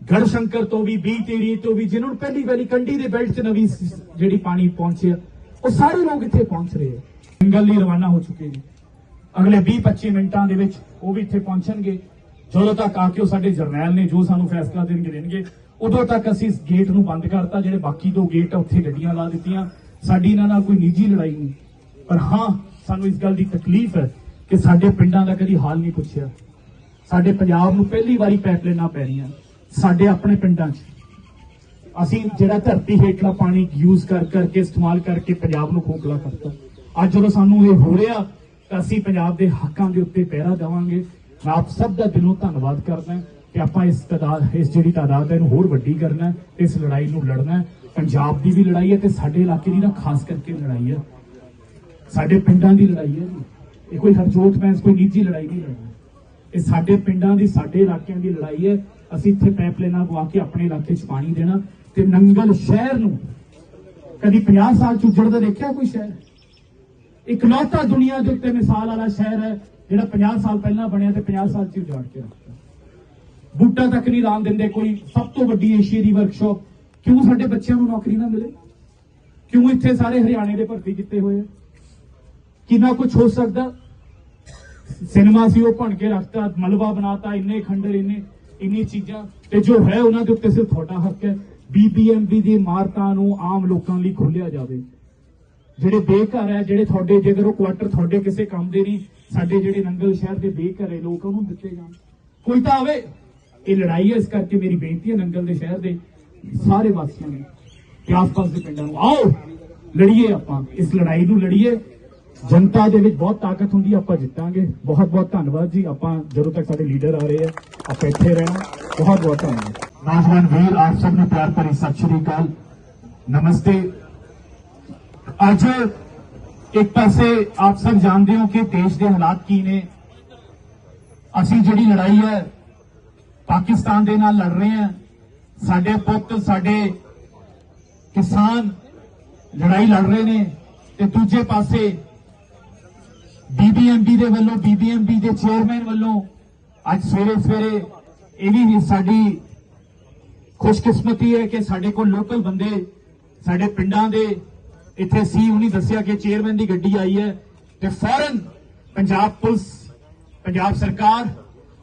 ਗੜਸ਼ੰਕਰ ਤੋਂ ਵੀ ਬੀ ਤੇਰੀ ਤੋਂ ਵੀ ਜਿਹਨਾਂ ਨੂੰ ਪਹਿਲੀ ਵਾਰੀ ਕੰਢੀ ਦੇ ਬੈਲਟ 'ਚ ਨਵੀਂ ਜਿਹੜੀ ਪਾਣੀ ਪਹੁੰਚਿਆ ਉਹ ਸਾਰੇ ਲੋਕ ਇੱਥੇ ਪਹੁੰਚ ਰਹੇ ਆ ਜੰਗਲ ਲਈ ਰਵਾਨਾ ਹੋ ਚੁੱਕੇ ਨੇ ਅਗਲੇ 20-25 ਮਿੰਟਾਂ ਦੇ ਵਿੱਚ ਉਹ ਵੀ ਇੱਥੇ ਪਹੁੰਚਣਗੇ ਜਦੋਂ ਤੱਕ ਆ ਕੇ ਉਹ ਸਾਡੇ ਜਰਨੈਲ ਨੇ ਜੋ ਸਾਨੂੰ ਫੈਸਲਾ ਦੇਣਗੇ ਦੇਣਗੇ ਉਦੋਂ ਤੱਕ ਅਸੀਂ ਇਸ ਗੇਟ ਨੂੰ ਬੰਦ ਕਰਤਾ ਜਿਹੜੇ ਬਾਕੀ ਦੋ ਗੇਟ ਆ ਉੱਥੇ ਗੱਡੀਆਂ ਲਾ ਦਿੱਤੀਆਂ ਸਾਡੀ ਇਹਨਾਂ ਨਾਲ ਕੋਈ ਨਿੱਜੀ ਲੜਾਈ ਨਹੀਂ ਪਰ ਹਾਂ ਸਾਨੂੰ ਇਸ ਗੱਲ ਦੀ ਤਕਲੀਫ ਹੈ ਕਿ ਸਾਡੇ ਪਿੰਡਾਂ ਦਾ ਕਦੀ ਹਾਲ ਨਹੀਂ ਪੁੱਛਿਆ ਸਾਡੇ ਪੰਜਾਬ ਨੂੰ ਪਹਿਲੀ ਵਾਰੀ ਪਾਈਪਲਾਈਨਾਂ ਪੈ ਰਹੀਆਂ ਸਾਡੇ ਆਪਣੇ ਪਿੰਡਾਂ 'ਚ। ਅਸੀਂ ਜਿਹੜਾ ਧਰਤੀ ਹੇਠਲਾ ਪਾਣੀ ਯੂਜ਼ ਕਰ ਕਰਕੇ, ਇਸਤੇਮਾਲ ਕਰਕੇ ਪੰਜਾਬ ਨੂੰ ਖੋਖਲਾ ਕਰਤਾ। ਅੱਜ ਜਦੋਂ ਸਾਨੂੰ ਇਹ ਹੋ ਰਿਹਾ, ਤਾਂ ਅਸੀਂ ਪੰਜਾਬ ਦੇ ਹੱਕਾਂ ਦੇ ਉੱਤੇ ਪਹਿਰਾ ਦੇਵਾਂਗੇ। ਮੈਂ ਆਪ ਸਭ ਦਾ ਦਿਲੋਂ ਧੰਨਵਾਦ ਕਰਦਾ ਕਿ ਆਪਾਂ ਇਸ ਤਾਦਾਦ, ਇਸ ਜਿਹੜੀ ਤਾਦਾਦ ਹੈ, ਇਹਨੂੰ ਹੋਰ ਵੱਡੀ ਕਰਨਾ ਤੇ ਇਸ ਲੜਾਈ ਨੂੰ ਲੜਨਾ ਪੰਜਾਬ ਦੀ ਵੀ ਲੜਾਈ ਹੈ ਤੇ ਸਾਡੇ ਇਲਾਕੇ ਦੀ ਨਾ, ਖਾਸ ਕਰਕੇ ਲੜਾਈ ਹੈ। ਸਾਡੇ ਪਿੰਡਾਂ ਦੀ ਲੜਾਈ ਹੈ ਇਹ ਕੋਈ ਹਰਜੋਤ ਮੈਂਸ ਕੋਈ ਨਿੱਜੀ ਲੜਾਈ ਨਹੀਂ ਲੜਨਾ ਇਹ ਸਾਡੇ ਪਿੰਡਾਂ ਦੀ, ਸਾਡੇ ਇਲਾਕਿਆਂ ਦੀ ਲੜਾਈ ਹੈ। ਅਸੀਂ ਇੱਥੇ ਪਾਈਪਲਾਈਨਾਂ ਗਵਾ ਕੇ ਆਪਣੇ ਇਲਾਕੇ 'ਚ ਪਾਣੀ ਦੇਣਾ ਤੇ ਨੰਗਲ ਸ਼ਹਿਰ ਨੂੰ ਕਦੀ 50 ਸਾਲ ਚ ਉੱਜੜਦਾ ਦੇਖਿਆ ਕੋਈ ਸ਼ਹਿਰ? ਇਕਲੌਤਾ ਦੁਨੀਆ ਦੇ ਉੱਤੇ ਮਿਸਾਲ ਵਾਲਾ ਸ਼ਹਿਰ ਹੈ, ਜਿਹੜਾ 50 ਸਾਲ ਪਹਿਲਾਂ ਬਣਿਆ ਤੇ 50 ਸਾਲ ਚ ਉਜਾੜ ਕੇ ਰੱਖਦਾ ਬੂਟਾ ਤੱਕ ਨਹੀਂ ਲਾਣ ਦਿੰਦੇ ਕੋਈ, ਸਭ ਤੋਂ ਵੱਡੀ ਏਸ਼ੀਆ ਦੀ ਵਰਕਸ਼ਾਪ ਕਿਉਂ ਸਾਡੇ ਬੱਚਿਆਂ ਨੂੰ ਨੌਕਰੀ ਨਾ ਮਿਲੇ? ਕਿਉਂ ਇੱਥੇ ਸਾਰੇ ਹਰਿਆਣੇ ਦੇ ਭਰਤੀ ਕੀਤੇ ਹੋਏ ਆ? ਕਿੰਨਾ ਕੁਝ ਹੋ ਸਕਦਾ? ਸਿਨੇਮਾ ਸੀ ਉਹ ਭਣ ਕੇ ਰੱਖਤਾ, ਮਲਬਾ ਬਣਾਤਾ, ਇੰਨੇ ਖੰਡਰ, ਇੰਨੇ ਇੰਨੀ ਚੀਜ਼ਾਂ, ਤੇ ਜੋ ਹੈ ਉਹਨਾਂ ਦੇ ਉੱਤੇ ਸਿਰਫ ਤੁਹਾਡਾ ਹੱਕ ਹੈ ਬੀਬੀਐਮਬੀ ਦੀ ਇਮਾਰਤਾਂ ਨੂੰ ਆਮ ਲੋਕਾਂ ਲਈ ਖੋਲਿਆ ਜਾਵੇ। ਜਿਹੜੇ ਬੇਘਰ ਹੈ, ਜਿਹੜੇ ਤੁਹਾਡੇ, ਜੇਕਰ ਉਹ ਕੁਆਟਰ ਤੁਹਾਡੇ ਕਿਸੇ ਕੰਮ ਦੇ ਨਹੀਂ, ਸਾਡੇ ਜਿਹੜੇ ਨੰਗਲ ਸ਼ਹਿਰ ਦੇ ਬੇਘਰ ਹੈ, ਲੋਕ ਉਹਨੂੰ ਦਿੱਤੇ ਜਾਣ। ਕੋਈ ਤਾਂ ਆਵੇ, ਇਹ ਲੜਾਈ ਹੈ ਇਸ ਕਰਕੇ ਮੇਰੀ ਬੇਨਤੀ ਹੈ ਨੰਗਲ ਦੇ ਸ਼ਹਿਰ ਦੇ ਸਾਰੇ ਵਾਸੀਆਂ ਨੂੰ, ਤੇ ਆਸ-ਪਾਸ ਦੇ ਪਿੰਡਾਂ ਨੂੰ, ਆਓ, ਲੜੀਏ ਆਪਾਂ, ਇਸ ਲੜਾਈ ਨੂੰ ਲੜੀਏ ਜਨਤਾ ਦੇ ਵਿੱਚ ਬਹੁਤ ਤਾਕਤ ਹੁੰਦੀ ਹੈ ਆਪਾਂ ਜਿੱਤਾਂਗੇ। ਬਹੁਤ ਬਹੁਤ ਧੰਨਵਾਦ ਜੀ। ਆਪਾਂ ਜਦੋਂ ਤੱਕ ਸਾਡੇ ਲੀਡਰ ਆ ਰਹੇ ਆ, ਆਪਾਂ ਇੱਥੇ ਰਹਿਣਾ। ਬਹੁਤ ਬਹੁਤ ਧੰਨਵਾਦ। ਨੌਜਵਾਨ ਵੀਰ, ਆਪ ਸਭ ਨੂੰ ਪਿਆਰ ਭਰੀ ਸਤਿ ਸ਼੍ਰੀ ਅਕਾਲ। ਨਮਸਤੇ। ਅੱਜ ਇੱਕ ਪਾਸੇ ਆਪ ਸਭ ਜਾਣਦੇ ਹੋ ਕਿ ਦੇਸ਼ ਦੇ ਹਾਲਾਤ ਕੀ ਨੇ। ਅਸੀਂ ਜਿਹੜੀ ਲੜਾਈ ਹੈ, ਪਾਕਿਸਤਾਨ ਦੇ ਨਾਲ ਲੜ ਰਹੇ ਹਾਂ। ਸਾਡੇ ਪੁੱਤ, ਸਾਡੇ ਕਿਸਾਨ ਲੜਾਈ ਲੜ ਰਹੇ ਨੇ। ਤੇ ਦੂਜੇ ਪਾਸੇ ਬੀਬੀਐਮਬੀ ਦੇ ਵੱਲੋਂ ਬੀਬੀਐਮਬੀ ਦੇ ਚੇਅਰਮੈਨ ਵੱਲੋਂ ਅੱਜ ਸਵੇਰੇ ਸਵੇਰੇ ਇਹ ਵੀ ਸਾਡੀ ਖੁਸ਼ਕਿਸਮਤੀ ਹੈ ਕਿ ਸਾਡੇ ਕੋਲ ਲੋਕਲ ਬੰਦੇ ਸਾਡੇ ਪਿੰਡਾਂ ਦੇ ਇੱਥੇ ਸੀ ਉਹਨੇ ਦੱਸਿਆ ਕਿ ਚੇਅਰਮੈਨ ਦੀ ਗੱਡੀ ਆਈ ਹੈ ਤੇ ਫੌਰਨ ਪੰਜਾਬ ਪੁਲਿਸ, ਪੰਜਾਬ ਸਰਕਾਰ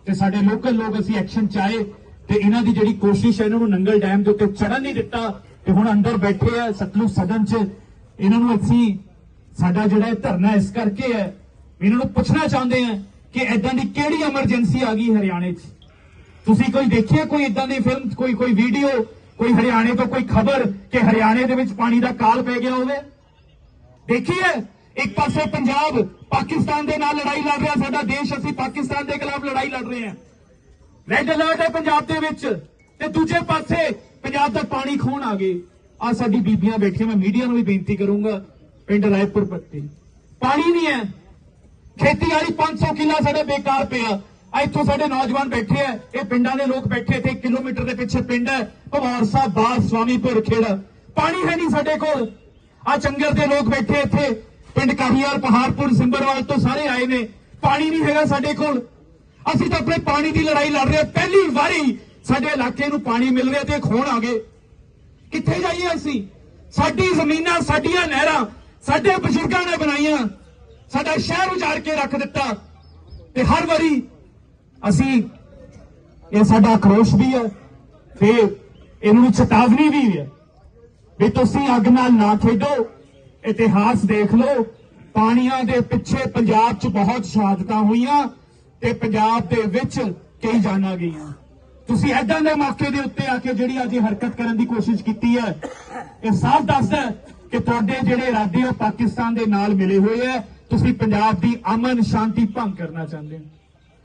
ਤੇ ਸਾਡੇ ਲੋਕਲ ਲੋਕ ਅਸੀਂ ਐਕਸ਼ਨ ਚਾਏ ਤੇ ਇਹਨਾਂ ਦੀ ਜਿਹੜੀ ਕੋਸ਼ਿਸ਼ ਹੈ ਇਹਨਾਂ ਨੂੰ ਨੰਗਲ ਡੈਮ ਦੇ ਉੱਤੇ ਚੜਨ ਨਹੀਂ ਦਿੱਤਾ ਤੇ ਹੁਣ ਅੰਦਰ ਬੈਠੇ ਆ ਸਤਲੁਜ ਸਦਨ 'ਚ ਇਹਨਾਂ ਨੂੰ ਅਸੀਂ ਸਾਡਾ ਜਿਹੜਾ ਧਰਨਾ ਇਸ ਕਰਕੇ ਹੈ ਇਹਨਾਂ ਨੂੰ ਪੁੱਛਣਾ ਚਾਹੁੰਦੇ ਆ ਕਿ ਐਦਾਂ ਦੀ ਕਿਹੜੀ ਐਮਰਜੈਂਸੀ ਆ ਗਈ ਹਰਿਆਣੇ 'ਚ? ਤੁਸੀਂ ਕੋਈ ਦੇਖਿਆ ਕੋਈ ਇਦਾਂ ਦੀ ਫਿਲਮ ਕੋਈ ਕੋਈ ਵੀਡੀਓ ਕੋਈ ਹਰਿਆਣੇ ਤੋਂ ਕੋਈ ਖਬਰ ਕਿ ਹਰਿਆਣੇ ਦੇ ਵਿੱਚ ਪਾਣੀ ਦਾ ਕਾਲ ਪੈ ਗਿਆ ਹੋਵੇ? ਦੇਖੀਏ ਇੱਕ ਪਾਸੇ ਪੰਜਾਬ, ਪਾਕਿਸਤਾਨ ਦੇ ਨਾਲ ਲੜਾਈ ਲੜ ਰਿਹਾ ਸਾਡਾ ਦੇਸ਼, ਅਸੀਂ ਪਾਕਿਸਤਾਨ ਦੇ ਖਿਲਾਫ ਲੜਾਈ ਲੜ ਰਹੇ ਹਾਂ। ਰੈੱਡ ਅਲਰਟ ਹੈ ਪੰਜਾਬ ਦੇ ਵਿੱਚ। ਤੇ ਦੂਜੇ ਪਾਸੇ ਪੰਜਾਬ ਦਾ ਪਾਣੀ ਖੋਣ ਆ ਗਏ। ਆ ਸਾਡੀ ਬੀਬੀਆਂ ਬੈਠੀਆਂ, ਮੈਂ ਮੀਡੀਆ ਨੂੰ ਵੀ ਬੇਨਤੀ ਕਰੂੰਗਾ, ਪਿੰਡ ਰਾਏਪੁਰ ਪੱਤੀ। ਪਾਣੀ ਨਹੀਂ ਹੈ। ਖੇਤੀ ਵਾਲੀ 500 ਕਿੱਲਾ ਸਾਡੇ ਬੇਕਾਰ ਪਿਆ ਇੱਥੋਂ ਸਾਡੇ ਨੌਜਵਾਨ ਬੈਠੇ ਆ। ਇਹ ਪਿੰਡਾਂ ਦੇ ਲੋਕ ਬੈਠੇ ਇੱਥੇ। ਕਿਲੋਮੀਟਰ ਦੇ ਪਿੱਛੇ ਪਿੰਡ ਹੈ। ਭਵਾਰ ਸਾਹਿਬ ਬਾਸ ਸਵਾਮੀਪੁਰ ਖੇੜਾ। ਪਾਣੀ ਹੈ ਨਹੀਂ ਸਾਡੇ ਕੋਲ। ਆ ਚੰਗਰ ਦੇ ਲੋਕ ਬੈਠੇ ਇੱਥੇ। ਪਿੰਡ ਕਾਹੀਵਾਲ ਪਹਾੜਪੁਰ, ਸਿੰਬਰਵਾਲ ਤੋਂ ਸਾਰੇ ਆਏ ਨੇ। ਪਾਣੀ ਨਹੀਂ ਹੈਗਾ ਸਾਡੇ ਕੋਲ। ਅਸੀਂ ਤਾਂ ਆਪਣੇ ਪਾਣੀ ਦੀ ਲੜਾਈ ਲੜ ਰਹੇ ਹਾਂ। ਪਹਿਲੀ ਵਾਰੀ ਸਾਡੇ ਇਲਾਕੇ ਨੂੰ ਪਾਣੀ ਮਿਲ ਰਿਹਾ ਤੇ ਖੋਣ ਆ ਗਏ। ਕਿੱਥੇ ਜਾਈਏ ਅਸੀਂ? ਸਾਡੀ ਜ਼ਮੀਨਾਂ, ਸਾਡੀਆਂ ਨਹਿਰਾਂ, ਸਾਡੇ ਬਜ਼ੁਰਗਾਂ ਨੇ ਬਣਾਈਆਂ। ਸਾਡਾ ਸ਼ਹਿਰ ਉਜਾੜ ਕੇ ਰੱਖ ਦਿੱਤਾ। ਤੇ ਹਰ ਵਾਰੀ ਅਸੀਂ ਇਹ ਸਾਡਾ ਆਕਰੋਸ਼ ਵੀ ਹੈ ਤੇ ਇਹਨੂੰ ਚੇਤਾਵਨੀ ਵੀ ਹੈ ਵੀ ਤੁਸੀਂ ਅੱਗ ਨਾਲ ਨਾ ਖੇਡੋ, ਇਤਿਹਾਸ ਦੇਖ ਲਓ। ਪਾਣੀਆਂ ਦੇ ਪਿੱਛੇ ਪੰਜਾਬ 'ਚ ਬਹੁਤ ਸ਼ਹਾਦਤਾਂ ਹੋਈਆਂ ਤੇ ਪੰਜਾਬ ਦੇ ਵਿੱਚ ਕਈ ਜਾਨਾਂ ਗਈਆਂ। ਤੁਸੀਂ ਐਦਾਂ ਦੇ ਮੌਕੇ ਦੇ ਉੱਤੇ ਆ ਕੇ ਜਿਹੜੀ ਅੱਜ ਹਰਕਤ ਕਰਨ ਦੀ ਕੋਸ਼ਿਸ਼ ਕੀਤੀ ਹੈ, ਇਹ ਸਾਫ਼ ਦੱਸਦਾ ਕਿ ਤੁਹਾਡੇ ਜਿਹੜੇ ਇਰਾਦੇ ਉਹ ਪਾਕਿਸਤਾਨ ਦੇ ਨਾਲ ਮਿਲੇ ਹੋਏ ਹੈ ਤੁਸੀਂ ਪੰਜਾਬ ਦੀ ਅਮਨ ਸ਼ਾਂਤੀ ਭੰਗ ਕਰਨਾ ਚਾਹੁੰਦੇ ਹੋ।